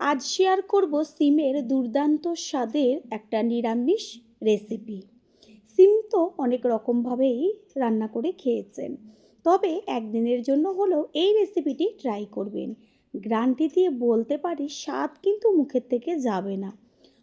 আজ শেয়ার করব সিমের দুর্দান্ত স্বাদের একটা নিরামিষ রেসিপি সিম তো অনেক রকমভাবেই রান্না করে খেয়েছেন। তবে একদিনের জন্য হলেও এই রেসিপিটি ট্রাই করবেন। গ্রান্টি দিয়ে বলতে পারি স্বাদ কিন্তু মুখের থেকে যাবে না।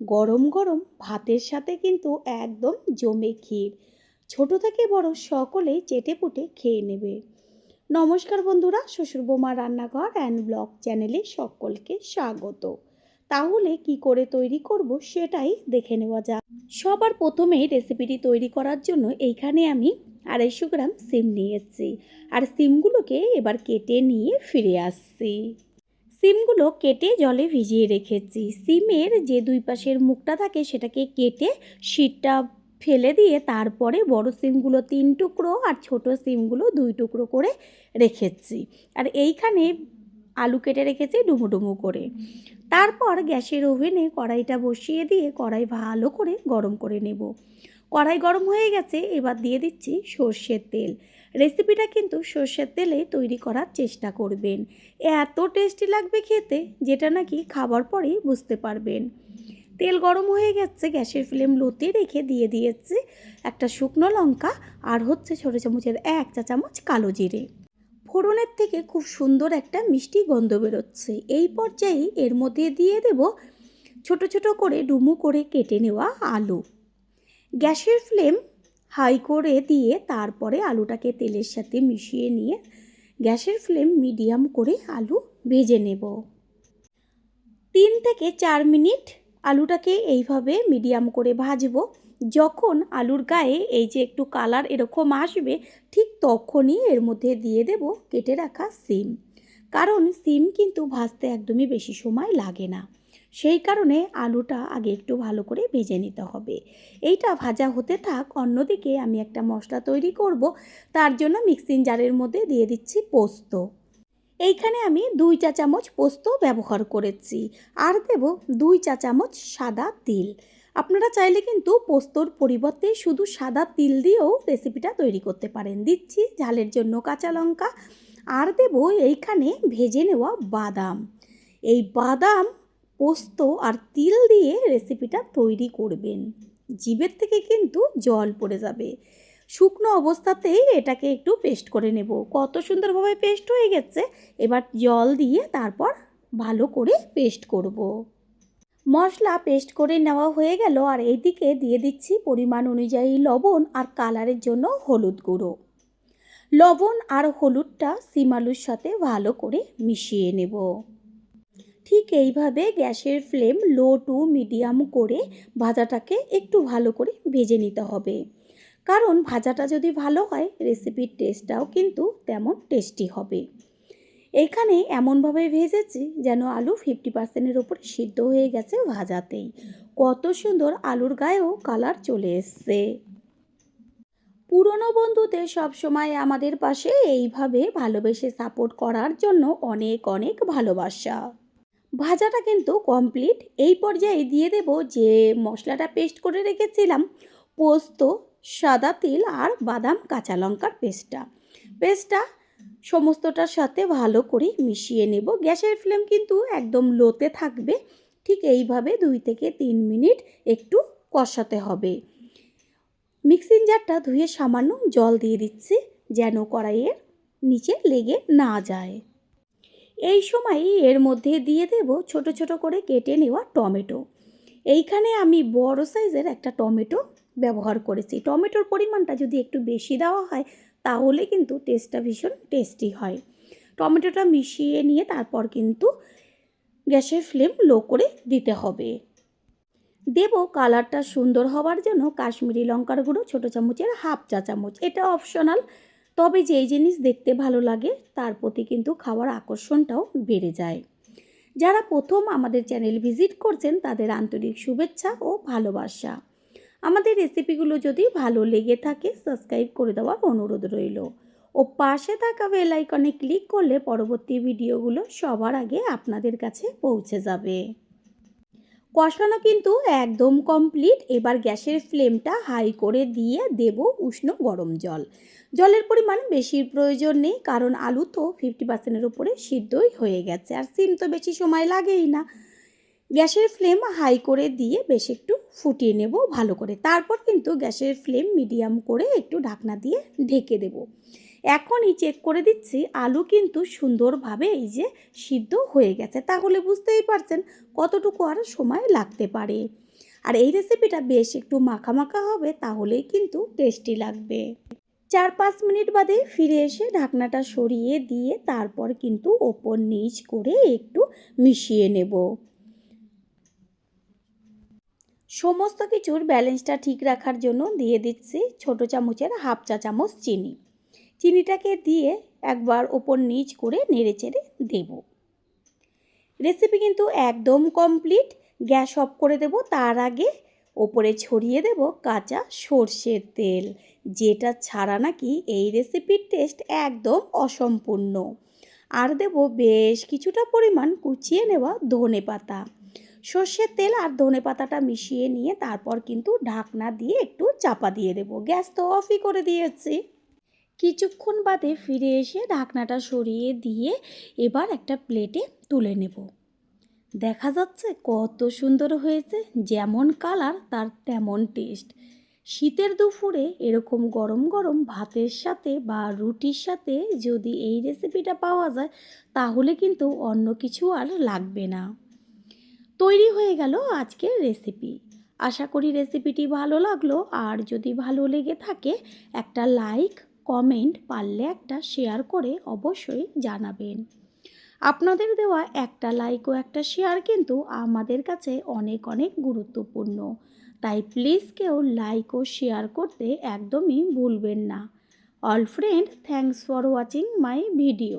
গরম গরম ভাতের সাথে কিন্তু একদম জমে ক্ষীর। ছোট থেকে বড় সকলেই চেটে পুটে খেয়ে নেবে। নমস্কার বন্ধুরা, শ্বশুর বোমা রান্নাঘর অ্যান্ড ব্লগ চ্যানেলে সকলকে স্বাগত। তাহলে কি করে তৈরি করব সেটাই দেখে নেওয়া যাক। সবার প্রথমে রেসিপিটি তৈরি করার জন্য এইখানে আমি আড়াইশো গ্রাম সিম নিয়েছি। আর সিমগুলোকে এবার কেটে নিয়ে ফিরে আসছি। সিমগুলো কেটে জলে ভিজিয়ে রেখেছি। সিমের যে দুই পাশের মুখটা থাকে সেটাকে কেটে শীতটা ফেলে দিয়ে তারপরে বড় সিমগুলো তিন টুকরো আর ছোট সিমগুলো দুই টুকরো করে রেখেছি। আর এইখানে আলু কেটে রেখেছি ডুমো করে। তারপর গ্যাসের ওভেনে কড়াইটা বসিয়ে দিয়ে কড়াই ভালো করে গরম করে নেব। কড়াই গরম হয়ে গেছে, এবার দিয়ে দিচ্ছি সর্ষের তেল। রেসিপিটা কিন্তু সর্ষের তেলে তৈরি করার চেষ্টা করবেন। এত টেস্টি লাগবে খেতে, যেটা নাকি খাবার পরেই বুঝতে পারবেন। তেল গরম হয়ে গেছে, গ্যাসের ফ্লেম লোতে রেখে দিয়ে দিয়েছি একটা শুকনো লঙ্কা আর হচ্ছে ছোটো চামচের এক চা চামচ কালো জিরে। ফোড়নের থেকে খুব সুন্দর একটা মিষ্টি গন্ধ বেরোচ্ছে। এই পর্যায়ে এর মধ্যে দিয়ে দেব ছোট ছোট করে ডুমু করে কেটে নেওয়া আলু। গ্যাসের ফ্লেম হাই করে দিয়ে তারপরে আলুটাকে তেলের সাথে মিশিয়ে নিয়ে গ্যাসের ফ্লেম মিডিয়াম করে আলু ভেজে নেব। তিন থেকে চার মিনিট আলুটাকে এইভাবে মিডিয়াম করে ভাজবো। যখন আলুর গায়ে এই যে একটু কালার এরকম আসবে, ঠিক তখনই এর মধ্যে দিয়ে দেব কেটে রাখা সিম। কারণ সিম কিন্তু ভাজতে একদমই বেশি সময় লাগে না। সেই কারণে আলুটা আগে একটু ভালো করে ভেজে নিতে হবে। এইটা ভাজা হতে থাক, অন্যদিকে আমি একটা মশলা তৈরি করব। তার জন্য মিক্সিং জারের মধ্যে দিয়ে দিচ্ছি পোস্ত। এইখানে আমি দুই চা চামচ পোস্ত ব্যবহার করেছি। আর দেব দুই চা চামচ সাদা তিল। আপনারা চাইলে কিন্তু পোস্তর পরিবর্তে শুধু সাদা তিল দিয়েও রেসিপিটা তৈরি করতে পারেন। দিচ্ছি ঝালের জন্য কাঁচা লঙ্কা। আর দেব এইখানে ভেজে নেওয়া বাদাম। এই বাদাম, পোস্ত আর তিল দিয়ে রেসিপিটা তৈরি করবেন। জিভের থেকে কিন্তু জল পড়ে যাবে। শুকনো অবস্থাতেই এটাকে একটু পেস্ট করে নেব। কত সুন্দরভাবে পেস্ট হয়ে গেছে, এবার জল দিয়ে তারপর ভালো করে পেস্ট করব। মশলা পেস্ট করে নেওয়া হয়ে গেল, আর এইদিকে দিয়ে দিচ্ছি পরিমাণ অনুযায়ী লবণ আর কালারের জন্য হলুদ গুঁড়ো। লবণ আর হলুদটা সিমালুর সাথে ভালো করে মিশিয়ে নেব। ঠিক এইভাবে গ্যাসের ফ্লেম লো টু মিডিয়াম করে ভাজাটাকে একটু ভালো করে ভেজে নিতে হবে। কারণ ভাজাটা যদি ভালো হয় রেসিপির টেস্টটাও কিন্তু তেমন টেস্টি হবে। এখানে এমনভাবে ভেজেছি যেন আলু ফিফটি পার্সেন্টের ওপরে সিদ্ধ হয়ে গেছে ভাজাতেই। কত সুন্দর আলুর গায়েও কালার চলে এসছে। পুরনো বন্ধুদের সবসময় আমাদের পাশে এইভাবে ভালোবেসে সাপোর্ট করার জন্য অনেক অনেক ভালোবাসা। ভাজাটা কিন্তু কমপ্লিট এই পর্যায়ে দিয়ে দেব যে মশলাটা পেস্ট করে রেখেছিলাম, পোস্ত সাদা তিল আর বাদাম কাঁচা লঙ্কার পেস্টটা। পেস্টটা সমস্তটার সাথে ভালো করে মিশিয়ে নেব। গ্যাসের ফ্লেম কিন্তু একদম লোতে থাকবে। ঠিক এইভাবে দুই থেকে তিন মিনিট একটু কষাতে হবে। মিক্সিং জারটা ধুয়ে সামান্য জল দিয়ে দিচ্ছি যেন কড়াইয়ের নিচে লেগে না যায়। এই সময় এর মধ্যে দিয়ে দেব ছোট ছোট করে কেটে নেওয়া টমেটো। এইখানে আমি বড় সাইজের একটা টমেটো ব্যবহার করেছি। টমেটোর পরিমাণটা যদি একটু বেশি দেওয়া হয়, তাহলে কিন্তু টেস্টটা ভীষণ টেস্টি হয়। টমেটোটা মিশিয়ে নিয়ে তারপর কিন্তু গ্যাসের ফ্লেম লো করে দিতে হবে। দেব কালারটা সুন্দর হওয়ার জন্য কাশ্মীরি লঙ্কার গুঁড়ো, ছোটো চামচের হাফ চা চামচ। এটা অপশনাল তবে যেই জিনিস দেখতে ভালো লাগে, তার প্রতি কিন্তু খাওয়ার আকর্ষণটাও বেড়ে যায়। যারা প্রথম আমাদের চ্যানেল ভিজিট করছেন, তাদের আন্তরিক শুভেচ্ছা ও ভালোবাসা। আমাদের রেসিপিগুলো যদি ভালো লেগে থাকে সাবস্ক্রাইব করে দেওয়ার অনুরোধ রইল। ও পাশে থাকা বেল আইকনে ক্লিক করলে পরবর্তী ভিডিওগুলো সবার আগে আপনাদের কাছে পৌঁছে যাবে। কষানো কিন্তু একদম কমপ্লিট এবার গ্যাসের ফ্লেমটা হাই করে দিয়ে দেব উষ্ণ গরম জল। জলের পরিমাণ বেশির প্রয়োজন নেই, কারণ আলু তো ফিফটি পার্সেন্টের উপরে সিদ্ধই হয়ে গেছে। আর সিম তো বেশি সময় লাগেই না। গ্যাসের ফ্লেম হাই করে দিয়ে বেশ একটু ফুটিয়ে নেব ভালো করে। তারপর কিন্তু গ্যাসের ফ্লেম মিডিয়াম করে একটু ঢাকনা দিয়ে ঢেকে দেব। এখনই চেক করে দিচ্ছি, আলু কিন্তু সুন্দরভাবে এই যে সিদ্ধ হয়ে গেছে। তাহলে বুঝতেই পারছেন কতটুকু আর সময় লাগতে পারে। আর এই রেসিপিটা বেশ একটু মাখা মাখা হবে, তাহলেই কিন্তু টেস্টি লাগবে। চার পাঁচ মিনিট বাদে ফিরে এসে ঢাকনাটা সরিয়ে দিয়ে তারপর কিন্তু ওপর নিচ করে একটু মিশিয়ে নেব। সমস্ত কিছুর ব্যালেন্সটা ঠিক রাখার জন্য দিয়ে দিচ্ছি ছোট চামচের হাফ চা চামচ চিনি। চিনিটাকে দিয়ে একবার ওপর নিচ করে নেড়ে চেড়ে দেব। রেসিপি কিন্তু একদম কমপ্লিট। গ্যাস অফ করে দেব, তার আগে ওপরে ছড়িয়ে দেব কাঁচা সর্ষের তেল। যেটা ছাড়া নাকি এই রেসিপির টেস্ট একদম অসম্পূর্ণ। আর দেব বেশ কিছুটা পরিমাণ কুচিয়ে নেওয়া ধনে পাতা। সর্ষের তেল আর ধনে পাতাটা মিশিয়ে নিয়ে তারপর কিন্তু ঢাকনা দিয়ে একটু চাপা দিয়ে দেবো। গ্যাস তো অফই করে দিয়েছি। কিছুক্ষণ বাদে ফিরে এসে ঢাকনাটা সরিয়ে দিয়ে এবার একটা প্লেটে তুলে নেব। দেখা যাচ্ছে কত সুন্দর হয়েছে, যেমন কালার তার তেমন টেস্ট। শীতের দুপুরে এরকম গরম গরম ভাতের সাথে বা রুটির সাথে যদি এই রেসিপিটা পাওয়া যায়, তাহলে কিন্তু অন্য কিছু আর লাগবে না। তৈরি হয়ে গেল আজকের রেসিপি আশা করি রেসিপিটি ভালো লাগল। আর যদি ভালো লেগে থাকে, একটা লাইক কমেন্ট পারলে একটা শেয়ার করে অবশ্যই জানাবেন। আপনাদের দেওয়া একটা লাইক ও একটা শেয়ার কিন্তু আমাদের কাছে অনেক অনেক গুরুত্বপূর্ণ। তাই প্লিজ কেউ লাইক ও শেয়ার করতে একদমই ভুলবেন না। All friend thanks for watching my video